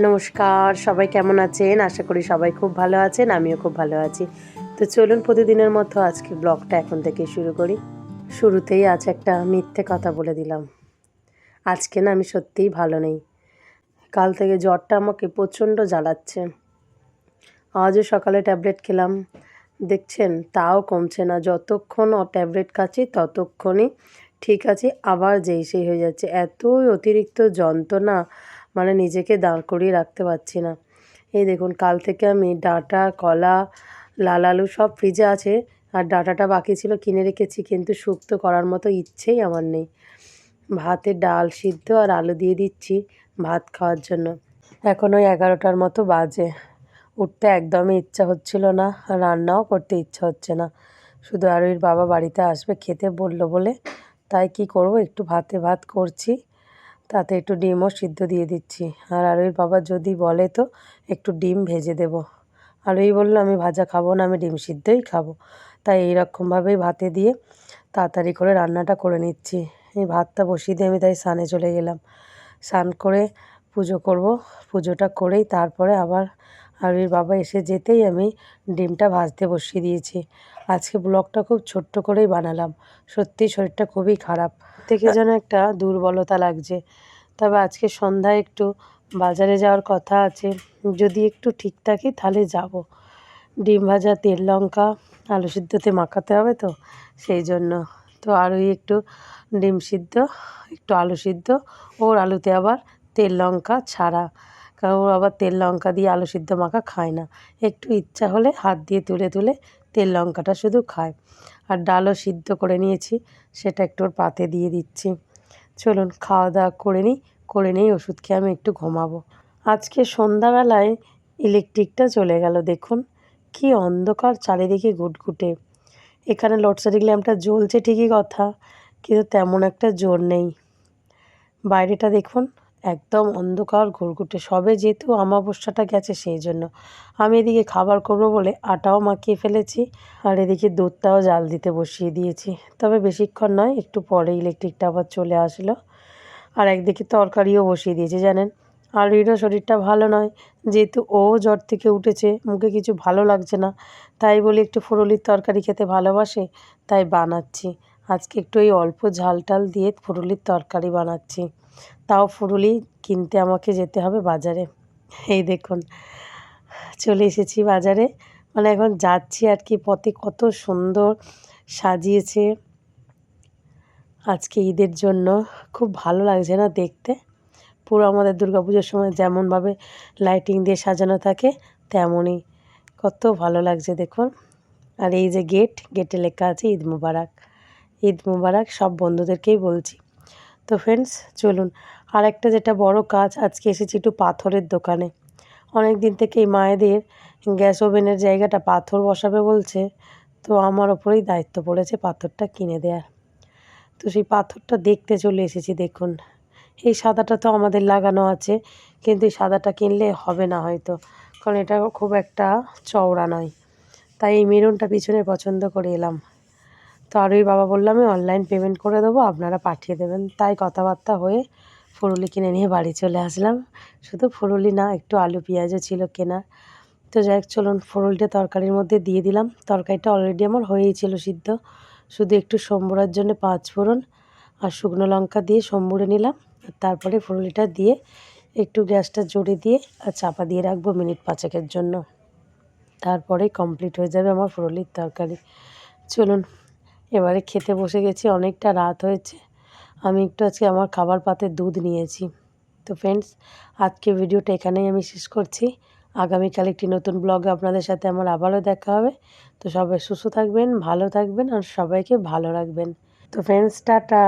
নমস্কার, সবাই কেমন আছেন? আশা করি সবাই খুব ভালো আছেন, আমিও খুব ভালো আছি। তো চলুন প্রতিদিনের মতো আজকে ব্লগটা এখন থেকে শুরু করি। শুরুতেই আজ একটা মিথ্যে কথা বলে দিলাম। আজকে না আমি সত্যিই ভালো নেই। কাল থেকে জ্বরটা আমাকে প্রচণ্ড জ্বালাচ্ছে। আজও সকালে ট্যাবলেট খেলাম। দেখছেন, তাও কমছে না। যতক্ষণ ও ট্যাবলেট খাচ্ছি, ততক্ষণই ঠিক আছে। আবার যেই সেই হয়ে যাচ্ছে। এতই অতিরিক্ত যন্ত্রণা মানে নিজেকে দাঁড় করিয়ে রাখতে পারছি না। এই দেখুন, কাল থেকে আমি ডাঁটা, কলা, লাল আলু সব ফ্রিজে আছে আর ডাঁটাটা বাকি ছিল কিনে রেখেছি, কিন্তু শুক্তো করার মতো ইচ্ছেই আমার নেই। ভাতে ডাল সিদ্ধ আর আলু দিয়ে দিচ্ছি ভাত খাওয়ার জন্য। এখন ওই এগারোটার মতো বাজে। উঠতে একদমই ইচ্ছা হচ্ছিল না আর রান্নাও করতে ইচ্ছা হচ্ছে না। শুধু আরোহীর বাবা বাড়িতে আসবে, খেতে বলল বলে। তাই কি করব? একটু ভাতে ভাত করছি। তাতে একটু ডিমও সিদ্ধ দিয়ে দিচ্ছি। আর আরোহীর বাবা যদি বলে তো একটু ডিম ভেজে দেব। আরোহী বলল, আমি ভাজা খাব না, আমি ডিম সিদ্ধই খাব। তাই এইরকমভাবেই ভাতে দিয়ে তাড়াতাড়ি করে রান্নাটা করে নিচ্ছি। এই ভাতটা বসিয়ে দিয়ে আমি তাই স্নানে চলে গেলাম। স্নান করে পুজো করব। পুজোটা করেই তারপরে আবার আরবির বাবা এসে যেতেই আমি ডিমটা ভাজতে বসিয়ে দিয়েছি। আজকে ব্লগটা খুব ছোট্ট করেই বানালাম। সত্যি শরীরটা খুবই খারাপ। থেকে যেন একটা দুর্বলতা লাগছে। তবে আজকে সন্ধ্যায় একটু বাজারে যাওয়ার কথা আছে। যদি একটু ঠিক থাকি তাহলে যাব। ডিম ভাজা তেল লঙ্কা আলু সিদ্ধতে মাখাতে হবে তো সেই জন্য। তো আরোই একটু ডিম সিদ্ধ একটু আলু সিদ্ধ ওর আলুতে আবার তেল লঙ্কা ছাড়া। কারণ ও আবার তেল লঙ্কা দিয়ে আলু সিদ্ধ মাখা খায় না। একটু ইচ্ছা হলে হাত দিয়ে তুলে তুলে তেল লঙ্কাটা শুধু খায়। আর ডালও সিদ্ধ করে নিয়েছি, সেটা একটু ওর পাতে দিয়ে দিচ্ছি। চলুন খাওয়া দাওয়া করে নিই করে নিই, ওষুধ খেয়ে আমি একটু ঘুমাবো। আজকে সন্ধ্যাবেলায় ইলেকট্রিকটা চলে গেল, দেখুন। কি অন্ধকার চারিদিকে ঘুটঘুটে। এখানে লোডশেডিং ল্যাম্পটা জ্বলছে ঠিকই কথা, কিন্তু তেমন একটা জোর নেই। বাইরেটা দেখুন একদম অন্ধকার ঘুরঘুটে সবে যেহেতু অমাবস্যাটা গেছে, সেই জন্য। আমি এদিকে খাবার করব বলে আটাও মাখিয়ে ফেলেছি আর এদিকে দুধটাও জাল দিতে বসিয়ে দিয়েছি। তবে বেশিক্ষণ নয়, একটু পরে ইলেকট্রিকটা আবার চলে আসলো। আর একদিকে তরকারিও বসিয়ে দিয়েছে, জানেন? আর এরও শরীরটা ভালো নয়। যেহেতু ও জ্বর থেকে উঠেছে, মুখে কিছু ভালো লাগছে না। তাই বলি একটু ফুরুলির তরকারি খেতে ভালোবাসে, তাই বানাচ্ছি। আজকে একটু এই অল্প ঝাল টাল দিয়ে ফুরুলির তরকারি বানাচ্ছি। তাও ফুরুলি কিনতে আমাকে যেতে হবে বাজারে। এই দেখুন, চলে এসেছি বাজারে। মানে এখন যাচ্ছি আর কি, পথে কত সুন্দর সাজিয়েছে আজকে ঈদের জন্য। খুব ভালো লাগছে না দেখতে। পুরো আমাদের পুজোর সময় যেমনভাবে লাইটিং দিয়ে সাজানো থাকে, তেমনই। কত ভালো লাগছে দেখুন। আর এই যে গেট, গেটে লেখা আছে ঈদ মুবারক। ঈদ মুবারক সব বন্ধুদেরকেই বলছি। তো ফ্রেন্ডস চলুন। আর একটা যেটা বড় কাজ, আজকে এসেছি একটু পাথরের দোকানে। অনেক দিন থেকেই মায়েদের গ্যাস ওভেনের জায়গাটা পাথর বসাবে বলছে, তো আমার ওপরেই দায়িত্ব পড়েছে পাথরটা কিনে দেওয়ার তো সেই পাথরটা দেখতে চলে এসেছি, দেখুন। এই সাদাটা তো আমাদের লাগানো আছে, কিন্তু এই সাদাটা কিনলে হবে না হয়তো, কারণ এটা খুব একটা চওড়া নয়। তাই এই মেরুনটা পিছনে পছন্দ করে এলাম। তো আরোই বাবা বললাম আমি অনলাইন পেমেন্ট করে দেবো, আপনারা পাঠিয়ে দেবেন। তাই কথাবার্তা হয়ে ফুরুলি কিনে নিয়ে বাড়ি চলে আসলাম। শুধু ফুরুলি না, একটু আলু, পেঁয়াজও ছিল কেনা। তো যাই চলুন ফুরুলিটা তরকারির মধ্যে দিয়ে দিলাম। তরকারিটা অলরেডি আমার হয়েই ছিল সিদ্ধ। শুধু একটু সম্বরার জন্য পাঁচ ফোড়ন আর শুকনো লঙ্কা দিয়ে সম্বুরে নিলাম। তারপরে ফুরুলিটা দিয়ে একটু গ্যাসটা জোরে দিয়ে আর চাপা দিয়ে রাখব মিনিট পাঁচেকের জন্য। তারপরে কমপ্লিট হয়ে যাবে আমার ফুরুলির তরকারি। চলুন এবারে খেতে বসে গেছি, অনেকটা রাত হয়েছে। আমি একটু আজকে আমার খাবার পাতে দুধ নিয়েছি। তো ফ্রেন্ডস আজকে ভিডিওটা এখানেই আমি শেষ করছি। আগামীকাল একটি নতুন ব্লগে আপনাদের সাথে আমার আবারও দেখা হবে। তো সবাই সুস্থ থাকবেন, ভালো থাকবেন আর সবাইকে ভালো রাখবেন। তো ফ্রেন্ডস টাটা!